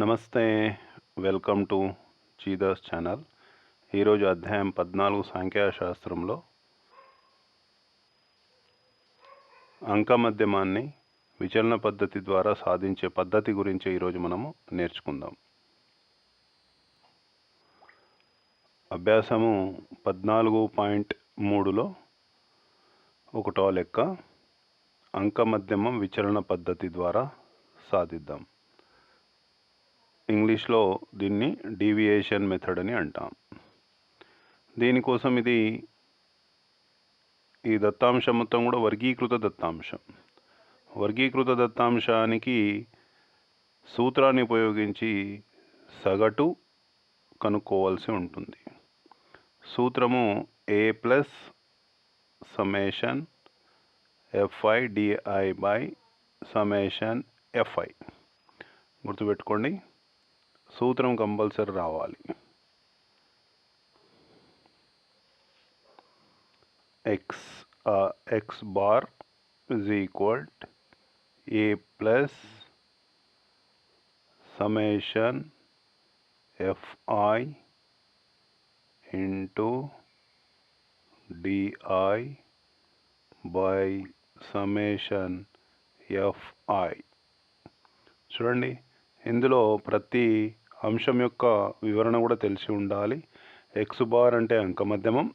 నమస్తే welcome to చీదాస్ channel. ఈరోజు అధ్యాయం పద్నాలుగు సంఖ్యాశాస్త్రంలో అంక మధ్యమాన్ని విచలన పద్ధతి ద్వారా సాధించే పద్ధతి గురించి ఈరోజు మనము నేర్చుకుందాం. అభ్యాసము పద్నాలుగు పాయింట్ మూడులో ఒకటో లెక్క అంక మధ్యమం విచలన పద్ధతి ద్వారా సాధిద్దాం. ఇంగ్లీష్లో దీన్ని డీవియేషన్ మెథడ్ అని అంటాం. దీనికోసం ఇది ఈ దత్తాంశం మొత్తం కూడా వర్గీకృత దత్తాంశం. వర్గీకృత దత్తాంశానికి సూత్రాన్ని ఉపయోగించి సగటు కనుక్కోవాల్సి ఉంటుంది. సూత్రము A plus summation F I D I by summation F I గుర్తుపెట్టుకోండి. సూత్రం కంపల్సరీ రావాలి. X X bar is equal A plus summation F I into D I by summation F I చూడండి ఇందులో ప్రతి అంశం యొక్క వివరణ కూడా తెలిసి ఉండాలి. ఎక్స్ బార్ అంటే అంకమధ్యమం.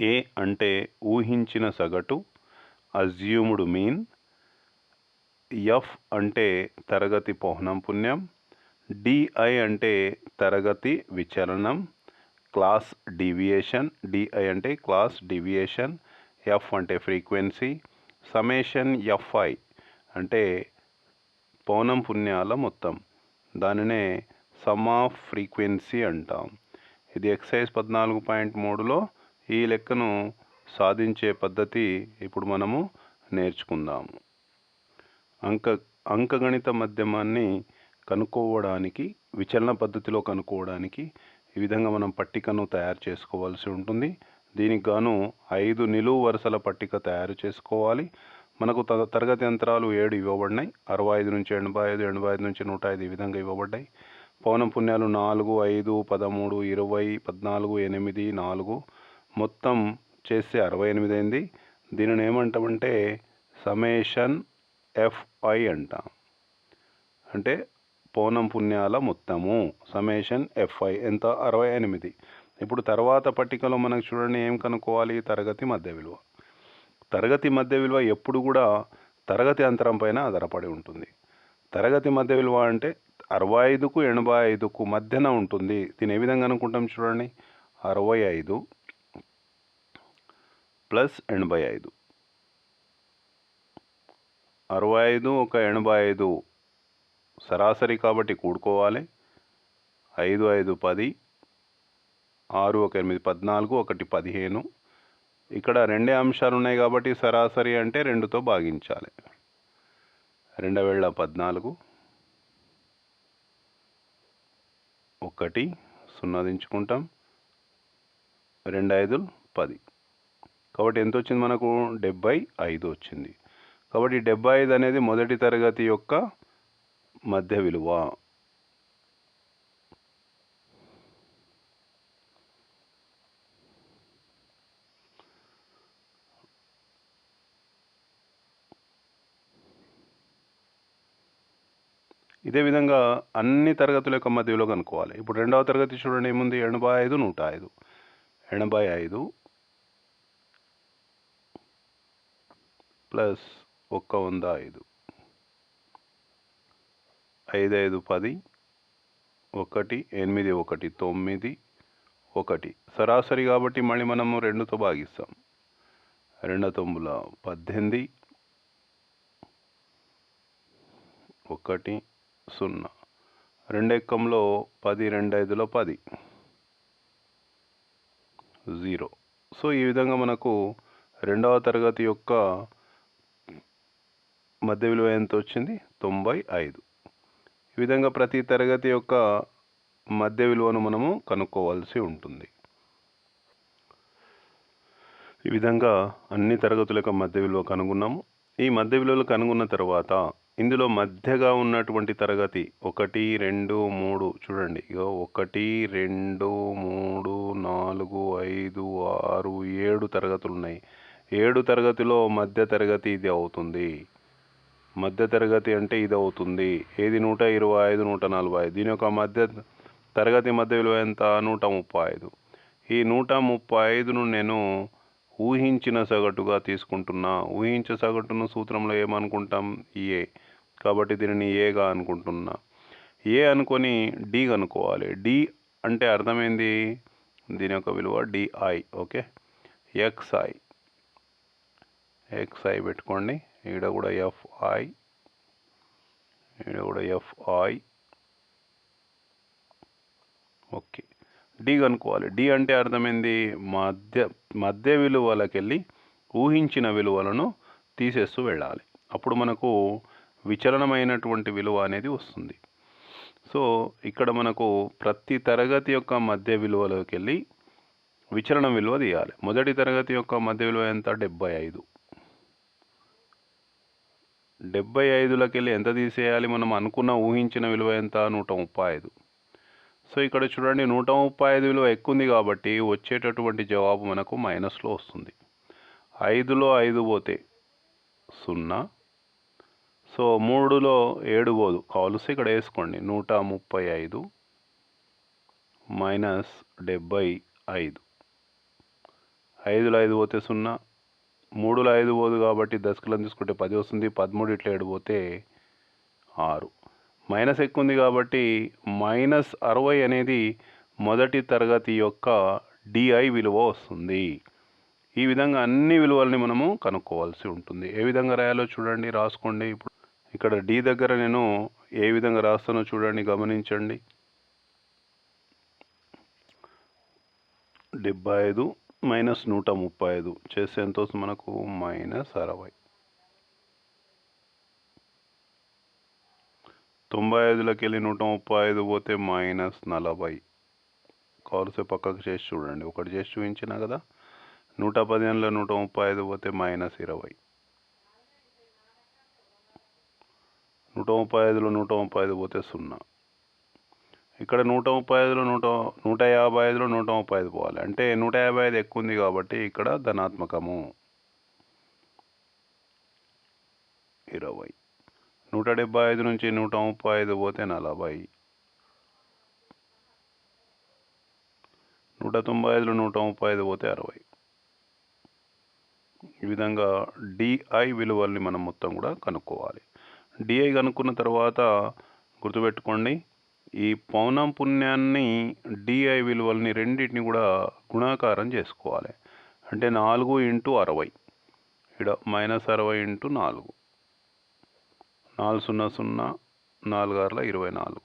ఏ అంటే ఊహించిన సగటు అజ్యూముడు మీన్. ఎఫ్ అంటే తరగతి పౌహనం పుణ్యం. డిఐ అంటే తరగతి విచలనం. క్లాస్ డివియేషన్ డిఐ అంటే క్లాస్ డివియేషన్ ఎఫ్ అంటే ఫ్రీక్వెన్సీ సమేషన్ ఎఫ్ఐ అంటే పౌనం పుణ్యాల మొత్తం. దానినే సమ్ ఆఫ్ ఫ్రీక్వెన్సీ అంటాం. ఇది ఎక్సైజ్ పద్నాలుగు పాయింట్ మూడులో ఈ లెక్కను సాధించే పద్ధతి ఇప్పుడు మనము నేర్చుకుందాము. అంక అంకగణిత మధ్యమాన్ని కనుక్కోవడానికి విచలన పద్ధతిలో కనుక్కోవడానికి ఈ విధంగా మనం పట్టికను తయారు చేసుకోవాల్సి ఉంటుంది. దీనికి గాను ఐదు నిలువు వరుసల పట్టిక తయారు చేసుకోవాలి. మనకు తరగతి యంత్రాలు ఏడు ఇవ్వబడినాయి. అరవై ఐదు నుంచి ఎనభై ఐదు ఎనభై ఐదు నుంచి నూట ఐదు ఈ విధంగా ఇవ్వబడ్డాయి. పౌనం పుణ్యాలు నాలుగు ఐదు పదమూడు ఇరవై పద్నాలుగు ఎనిమిది నాలుగు. మొత్తం చేస్తే అరవై ఎనిమిది అయింది. దీనిని ఏమంటామంటే సమేషన్ ఎఫ్ఐ అంటాం. అంటే పౌనం పుణ్యాల మొత్తము సమేషన్ ఎఫ్ఐ. ఎంత? అరవై ఎనిమిది. ఇప్పుడు తర్వాత పట్టికలో మనకు చూడండి ఏం కనుక్కోవాలి? తరగతి మధ్య విలువ. తరగతి మధ్య విలువ ఎప్పుడు కూడా తరగతి అంతరం పైన ఆధారపడి ఉంటుంది. తరగతి మధ్య విలువ అంటే అరవై ఐదుకు ఎనభై ఐదుకు మధ్యన ఉంటుంది. దీని ఏ విధంగా అనుకుంటాం చూడండి. అరవై ఐదు ప్లస్ ఎనభై ఐదు అరవై ఐదు ఒక ఎనభై ఐదు సరాసరి కాబట్టి కూడుకోవాలి. ఐదు ఐదు పది ఆరు ఒక ఎనిమిది పద్నాలుగు ఒకటి పదిహేను ఇక్కడ రెండే అంశాలు ఉన్నాయి కాబట్టి సరాసరి అంటే రెండుతో భాగించాలి. రెండు వేల పద్నాలుగు ఒకటి సున్నా దించుకుంటాం. రెండు ఐదులు పది. కాబట్టి ఎంత వచ్చింది మనకు? డెబ్బై ఐదు వచ్చింది. కాబట్టి డెబ్బై ఐదు అనేది మొదటి తరగతి యొక్క మధ్య విలువ. ఇదే విధంగా అన్ని తరగతుల యొక్క మధ్యలో కనుక్కోవాలి. ఇప్పుడు రెండవ తరగతి చూడండి ఏముంది? ఎనభై ఐదు నూట ఐదు. ఎనభై ఐదు ప్లస్ ఒక్క వంద ఐదు. ఐదు ఐదు పది. ఒకటి ఎనిమిది ఒకటి తొమ్మిది ఒకటి. సరాసరి కాబట్టి మళ్ళీ మనము రెండుతో భాగిస్తాం. రెండు తొమ్మిదిల పద్దెనిమిది. ఒకటి సున్నా. రెండు ఎక్కంలో పది రెండు ఐదులో పది. జీరో. సో ఈ విధంగా మనకు రెండవ తరగతి యొక్క మధ్య విలువ ఎంత వచ్చింది? తొంభై ఐదు. ఈ విధంగా ప్రతి తరగతి యొక్క మధ్య విలువను మనము కనుక్కోవాల్సి ఉంటుంది. ఈ విధంగా అన్ని తరగతుల యొక్క మధ్య విలువ కనుగొన్నాము. ఈ మధ్య విలువలు కనుగొన్న తర్వాత ఇందులో మధ్యగా ఉన్నటువంటి తరగతి ఒకటి రెండు మూడు చూడండి. ఇక ఒకటి రెండు మూడు నాలుగు ఐదు ఆరు ఏడు తరగతులు ఉన్నాయి ఏడు తరగతిలో మధ్య తరగతి ఇది అవుతుంది. మధ్య తరగతి అంటే ఇది అవుతుంది. ఏది నూట ఇరవై ఐదు నూట నలభై ఐదు? దీని యొక్క మధ్య తరగతి మధ్య విలువ ఎంత? నూట ముప్పై ఐదు. ఈ నూట ముప్పై ఐదును నేను ఊహించిన సగటుగా తీసుకుంటున్నా. ఊహించే సగటును సూత్రంలో ఏమనుకుంటాం? ఏ. కాబట్టి దీనిని ఏగా అనుకుంటున్నా. ఏ అనుకొని డి కనుక్కోవాలి. డి అంటే అర్థమైంది? దీని యొక్క విలువ డిఐ ఓకే? ఎక్స్ఐ ఎక్స్ఐ పెట్టుకోండి. ఈడ కూడా ఎఫ్ఐ ఈడ కూడా ఎఫ్ఐ ఓకే. డి కనుక్కోవాలి. డి అంటే అర్థమైంది? మధ్య మధ్య విలువలకెళ్ళి ఊహించిన విలువలను తీసేస్తూ వెళ్ళాలి. అప్పుడు మనకు విచలనమైనటువంటి విలువ అనేది వస్తుంది. సో ఇక్కడ మనకు ప్రతి తరగతి యొక్క మధ్య విలువలోకి వెళ్ళి విచలనం విలువ తీయాలి. మొదటి తరగతి యొక్క మధ్య విలువ ఎంత? డెబ్బై ఐదు. డెబ్బై ఐదులకి వెళ్ళి ఎంత తీసేయాలి? మనం అనుకున్న ఊహించిన విలువ ఎంత? నూట ముప్పై ఐదు. సో ఇక్కడ చూడండి నూట ముప్పై ఐదు విలువ ఎక్కువ ఉంది కాబట్టి వచ్చేటటువంటి జవాబు మనకు మైనస్లో వస్తుంది. ఐదులో ఐదు పోతే సున్నా. సో మూడులో ఏడు పోదు. కావలసి ఇక్కడ వేసుకోండి. నూట ముప్పై ఐదు మైనస్ డెబ్బై ఐదు. ఐదులో ఐదు పోతే సున్నా మూడులో ఐదు పోదు కాబట్టి దశకులను తీసుకుంటే పది వస్తుంది. పదమూడు ఇట్లా ఏడు పోతే ఆరు. మైనస్ ఎక్కువ ఉంది కాబట్టి మైనస్ అరవై అనేది మొదటి తరగతి యొక్క డిఐ విలువ వస్తుంది. ఈ విధంగా అన్ని విలువల్ని మనము కనుక్కోవాల్సి ఉంటుంది. ఏ విధంగా రాయాలో చూడండి రాసుకోండి. ఇప్పుడు ఇక్కడ డి దగ్గర నేను ఏ విధంగా రాస్తానో చూడండి గమనించండి. డెబ్బై ఐదు మైనస్ నూట ముప్పై ఐదు చేస్తే ఎంత వస్తుంది? మనకు మైనస్ అరవై. తొంభై ఐదులోకి వెళ్ళి నూట ముప్పై ఐదు పోతే మైనస్ నలభై. కావలసే పక్కకు చేసి చూడండి. ఒకటి చేసి చూపించినా కదా నూట పదిహేనులో నూట ముప్పై ఐదు పోతే మైనస్ ఇరవై. నూట ముప్పై ఐదులో నూట ముప్పై ఐదు పోతే సున్నా. ఇక్కడ నూట ముప్పై ఐదులో నూట నూట యాభై ఐదులో నూట ముప్పై ఐదు పోవాలి. అంటే నూట యాభై ఐదు ఎక్కువ ఉంది కాబట్టి ఇక్కడ ధనాత్మకము. ఇరవై. నూట డెబ్బై ఐదు నుంచి నూట ముప్పై ఐదు పోతే నలభై. నూట తొంభై ఐదులో నూట ముప్పై ఐదు పోతే అరవై. ఈ విధంగా డిఐ విలువల్ని మనం మొత్తం కూడా కనుక్కోవాలి. డిఐ కనుక్కున్న తర్వాత గుర్తుపెట్టుకోండి ఈ పౌనం పుణ్యాన్ని డిఐ విలువల్ని రెండింటిని కూడా గుణాకారం చేసుకోవాలి. అంటే నాలుగు ఇంటూ అరవై. ఇక్కడ మైనస్ అరవై ఇంటూ నాలుగు. నాలుగు సున్నా సున్నా నాలుగు ఆరుల ఇరవై నాలుగు.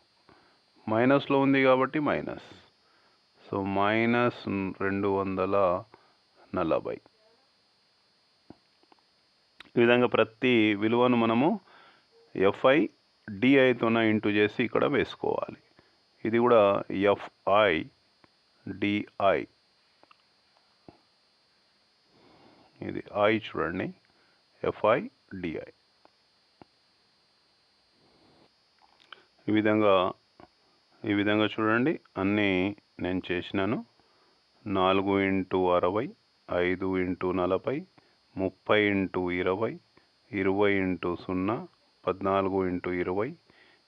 మైనస్లో ఉంది కాబట్టి మైనస్. సో మైనస్ రెండు వందల నలభై. ఈ విధంగా ప్రతి విలువను మనము ఎఫ్ఐ డిఐతోన ఇంటూ చేసి ఇక్కడ వేసుకోవాలి. ఇది కూడా ఎఫ్ఐ డిఐ ఇది ఐ చూడండి. ఎఫ్ఐ డిఐ ఈ విధంగా ఈ విధంగా చూడండి. అన్నీ నేను చేసినాను. నాలుగు ఇంటూ అరవై ఐదు ఇంటూ నలభై ముప్పై ఇంటూ ఇరవై ఇరవై ఇంటూ సున్నా పద్నాలుగు ఇంటూ ఇరవై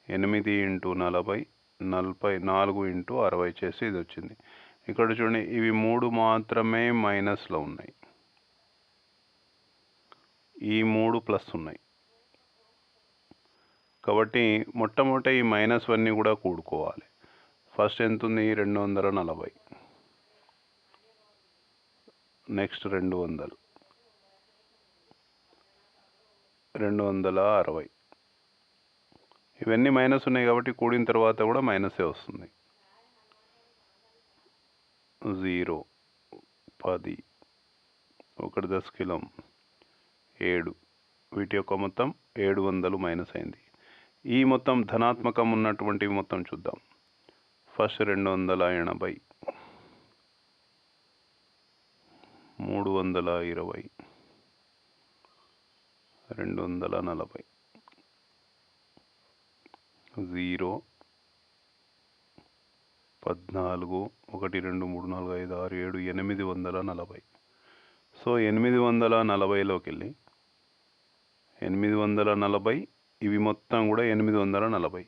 ఎనిమిది ఇంటూ నలభై నలభై నాలుగు ఇంటూ అరవై చేసి ఇది వచ్చింది. ఇక్కడ చూడండి ఇవి మూడు మాత్రమే మైనస్లో ఉన్నాయి. ఈ మూడు ప్లస్ ఉన్నాయి. కాబట్టి మొట్టమొదట ఈ మైనస్ అన్నీ కూడా కూడుకోవాలి. ఫస్ట్ ఎంత ఉంది రెండు వందల నలభై. నెక్స్ట్ రెండు వందలు. రెండు వందల అరవై. ఇవన్నీ మైనస్ ఉన్నాయి కాబట్టి కూడిన తర్వాత కూడా మైనసే వస్తుంది? జీరో పది ఒకటి దశకిలం ఏడు. వీటి యొక్క మొత్తం ఏడు వందలు మైనస్ అయింది. ఈ మొత్తం ధనాత్మకం ఉన్నటువంటివి మొత్తం చూద్దాం. ఫస్ట్ రెండు వందల ఎనభై. మూడు వందల ఇరవై. రెండు వందల నలభై. జీరో పద్నాలుగు ఒకటి రెండు మూడు నాలుగు ఐదు ఆరు ఏడు ఎనిమిది వందల నలభై. సో ఎనిమిది వందల నలభైలోకి వెళ్ళి ఎనిమిది వందల నలభై ఇవి మొత్తం కూడా ఎనిమిది వందల నలభై.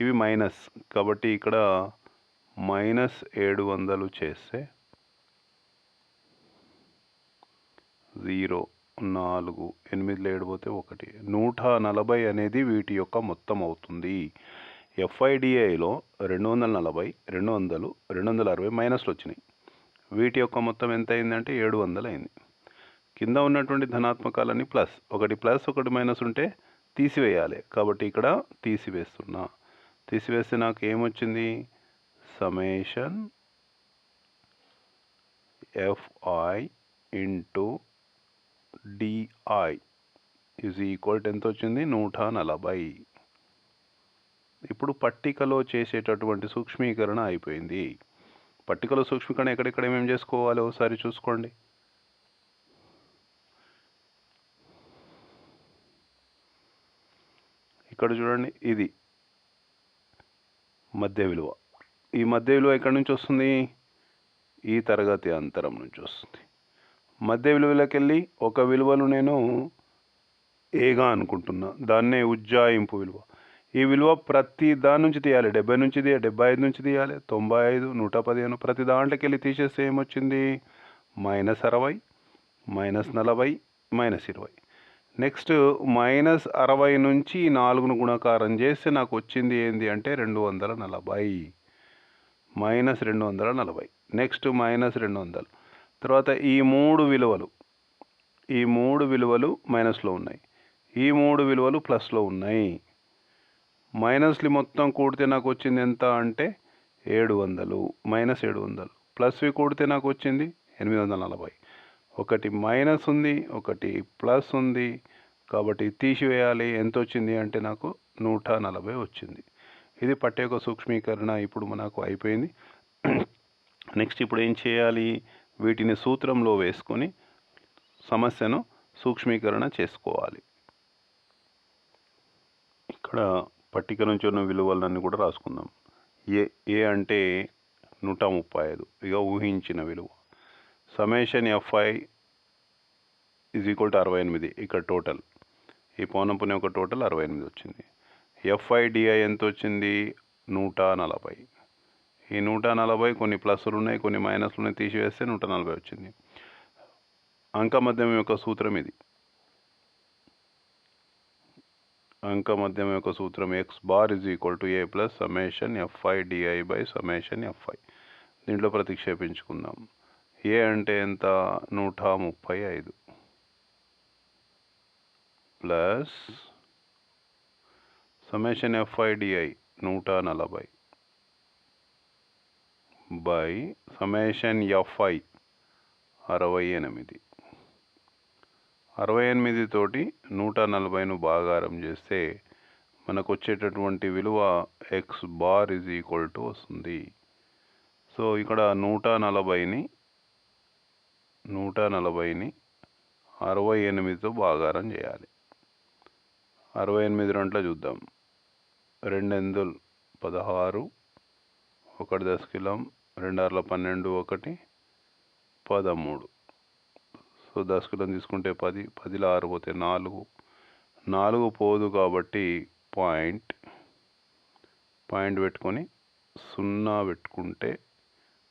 ఇవి మైనస్. కాబట్టి ఇక్కడ మైనస్ ఏడు వందలు చేస్తే జీరో. నాలుగు ఎనిమిదిలో ఏడుపోతే ఒకటి. నూట నలభై అనేది వీటి యొక్క మొత్తం అవుతుంది. ఎఫ్ఐడిఐలో రెండు వందల నలభై రెండు వందలు రెండు వందల అరవై మైనస్లు వచ్చినాయి. వీటి యొక్క మొత్తం ఎంత అయిందంటే ఏడు వందలు అయింది. కింద ఉన్నటువంటి ధనాత్మకాలన్నీ ప్లస్. ఒకటి ప్లస్ ఒకటి మైనస్ ఉంటే తీసివేయాలి. కాబట్టి ఇక్కడ తీసివేస్తున్నా. తీసివేస్తే నాకు ఏమొచ్చింది? Summation F I into D I is equal to ఎంత వచ్చింది? నూట నలభై. ఇప్పుడు పట్టికలో చేసేటటువంటి సూక్ష్మీకరణ అయిపోయింది. పట్టికలో సూక్ష్మీకరణ ఎక్కడెక్కడ ఏమేమి చేసుకోవాలి? ఒకసారి చూసుకోండి. ఇక్కడ చూడండి ఇది మధ్య విలువ. ఈ మధ్య విలువ ఎక్కడి నుంచి వస్తుంది? ఈ తరగతి అంతరం నుంచి వస్తుంది. మధ్య విలువలోకి వెళ్ళి ఒక విలువను నేను ఏగా అనుకుంటున్నా. దాన్నే ఉజ్జాయింపు విలువ. ఈ విలువ ప్రతి దాని నుంచి తీయాలి. డెబ్బై నుంచి తీయాలి డెబ్బై ఐదు నుంచి తీయాలి తొంభై ఐదు నూట పదిహేను ప్రతి దాంట్లోకి వెళ్ళి తీసేస్తే ఏమొచ్చింది? మైనస్ అరవై మైనస్ నలభై మైనస్ ఇరవై. నెక్స్ట్ మైనస్ అరవై నుంచి నాలుగును గుణకారం చేస్తే నాకు వచ్చింది ఏంది అంటే రెండు వందల నలభై. మైనస్ రెండు వందల నలభై. నెక్స్ట్ మైనస్ రెండు వందలు. తర్వాత ఈ మూడు విలువలు ఈ మూడు విలువలు మైనస్లో ఉన్నాయి. ఈ మూడు విలువలు ప్లస్లో ఉన్నాయి. మైనస్లు మొత్తం కూడితే నాకు వచ్చింది ఎంత అంటే ఏడు వందలు మైనస్ ఏడు వందలు ప్లస్వి కూడితే నాకు వచ్చింది ఎనిమిది వందల నలభై ఒకటి మైనస్ ఉంది ఒకటి ప్లస్ ఉంది. కాబట్టి తీసివేయాలి ఎంత వచ్చింది అంటే నాకు నూట నలభై వచ్చింది. ఇది పట్టే యొక్క సూక్ష్మీకరణ ఇప్పుడు మనకు అయిపోయింది. నెక్స్ట్ ఇప్పుడు ఏం చేయాలి? వీటిని సూత్రంలో వేసుకొని సమస్యను సూక్ష్మీకరణ చేసుకోవాలి. ఇక్కడ పట్టిక నుంచి ఉన్న విలువలన్నీ కూడా రాసుకుందాం. ఏ ఏ అంటే నూట ముప్పై ఐదు. ఇక ఊహించిన విలువ. Summation F I is equal to అరవై ఎనిమిది. ఇక్కడ టోటల్ ఈ పౌనపుణ్యం యొక్క టోటల్ అరవై ఎనిమిది వచ్చింది. ఎఫ్ఐడిఐ ఎంత వచ్చింది? నూట నలభై. ఈ నూట నలభై కొన్ని ప్లస్లు ఉన్నాయి కొన్ని మైనస్లు ఉన్నాయి తీసివేస్తే నూట నలభై వచ్చింది. అంక మధ్యమం యొక్క సూత్రం ఇది. అంక మధ్యమం యొక్క సూత్రం X bar is equal to A plus summation F I D I by summation F I దీంట్లో ప్రతిక్షేపించుకుందాం. ఏ అంటే ఎంత? నూట ముప్పై ఐదు. ప్లస్ సమేషన్ ఎఫ్ఐ డిఐ నూట నలభై. బై సమేషన్ ఎఫ్ఐ అరవై ఎనిమిది. అరవై ఎనిమిది తోటి నూట నలభైను భాగారం చేస్తే మనకు వచ్చేటటువంటి విలువ X bar is equal to వస్తుంది. సో ఇక్కడ నూట నలభైని నూట నలభైని అరవై ఎనిమిదితో భాగారం చేయాలి. అరవై ఎనిమిది రెంట్ల చూద్దాం. రెండు ఎందులు పదహారు ఒకటి దశకిలం రెండు ఆరుల పన్నెండు ఒకటి పదమూడు. సో దశకులను తీసుకుంటే పది పదిలో ఆరు పోతే నాలుగు. నాలుగు పోదు కాబట్టి పాయింట్ పాయింట్ పెట్టుకొని సున్నా పెట్టుకుంటే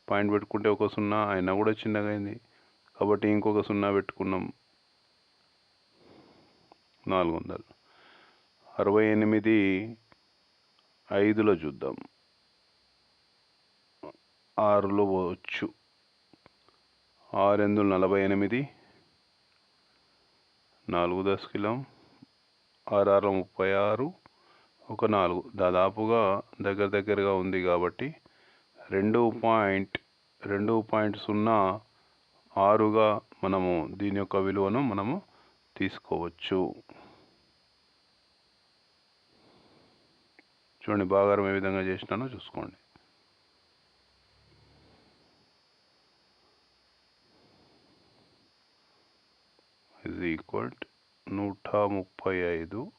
పాయింట్ పెట్టుకుంటే ఒక సున్నా అయినా కూడా చిన్నగా అయింది. కాబట్టి ఇంకొక సున్నా పెట్టుకున్నాం. నాలుగు వందలు. అరవై ఎనిమిది ఐదులో చూద్దాం. ఆరులో పోవచ్చు. ఆరు ఎందులు నలభై ఎనిమిది. నాలుగు దశకిలం. ఆరు ఆరు ముప్పై ఆరు. ఒక నాలుగు. దాదాపుగా దగ్గర దగ్గరగా ఉంది కాబట్టి రెండు పాయింట్ రెండు పాయింట్ సున్నా ఆరుగా మనము దీని యొక్క విలువను మనము తీసుకోవచ్చు. చూడండి బాగారం ఏ విధంగా చేసినానో చూసుకోండి. ఇజ్ ఈక్వల్ నూట ముప్పై ఐదు.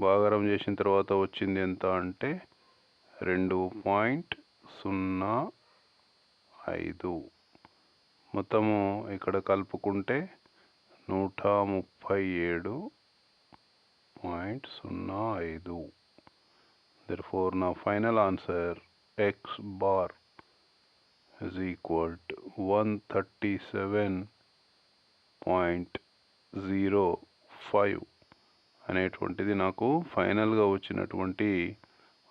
భాగారం చేసిన తర్వాత వచ్చింది ఎంత అంటే రెండు పాయింట్ సున్నా ఐదు. మొత్తము ఇక్కడ కలుపుకుంటే నూట ముప్పై ఏడు పాయింట్ సున్నా ఐదు. దర్ ఫోర్ నా final answer X bar is equal to 137.05 అనేటువంటిది నాకు ఫైనల్గా వచ్చినటువంటి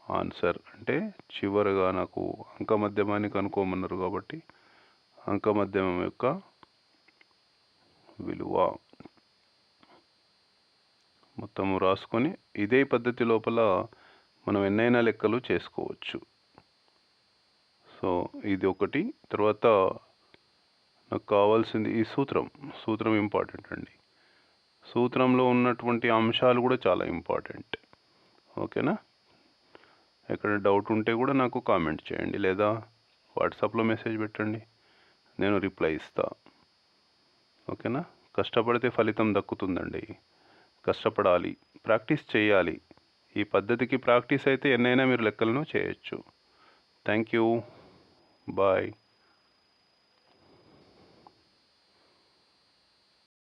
ఆన్సర్. అంటే చివరగా నాకు అంక మధ్యమాన్ని కనుక్కోమన్నారు కాబట్టి అంక మధ్యమం యొక్క విలువ. మొత్తం రాసుకొని ఇదే పద్ధతి లోపల మనం ఎన్నైనా లెక్కలు చేసుకోవచ్చు. సో ఇది ఒకటి. తర్వాత నాకు కావాల్సింది ఈ సూత్రం. సూత్రం ఇంపార్టెంట్ అండి. సూత్రంలో ఉన్నటువంటి అంశాలు కూడా చాలా ఇంపార్టెంట్ ఓకేనా? ఎక్కడ డౌట్ ఉంటే కూడా నాకు కామెంట్ చేయండి లేదా వాట్సాప్లో మెసేజ్ పెట్టండి. నేను రిప్లై ఇస్తా. ఓకేనా? కష్టపడితే ఫలితం దక్కుతుందండి. కష్టపడాలి. ప్రాక్టీస్ చేయాలి. ఈ పద్ధతికి ప్రాక్టీస్ అయితే ఎన్నైనా మీరు లెక్కలను చేయొచ్చు. Thank you bye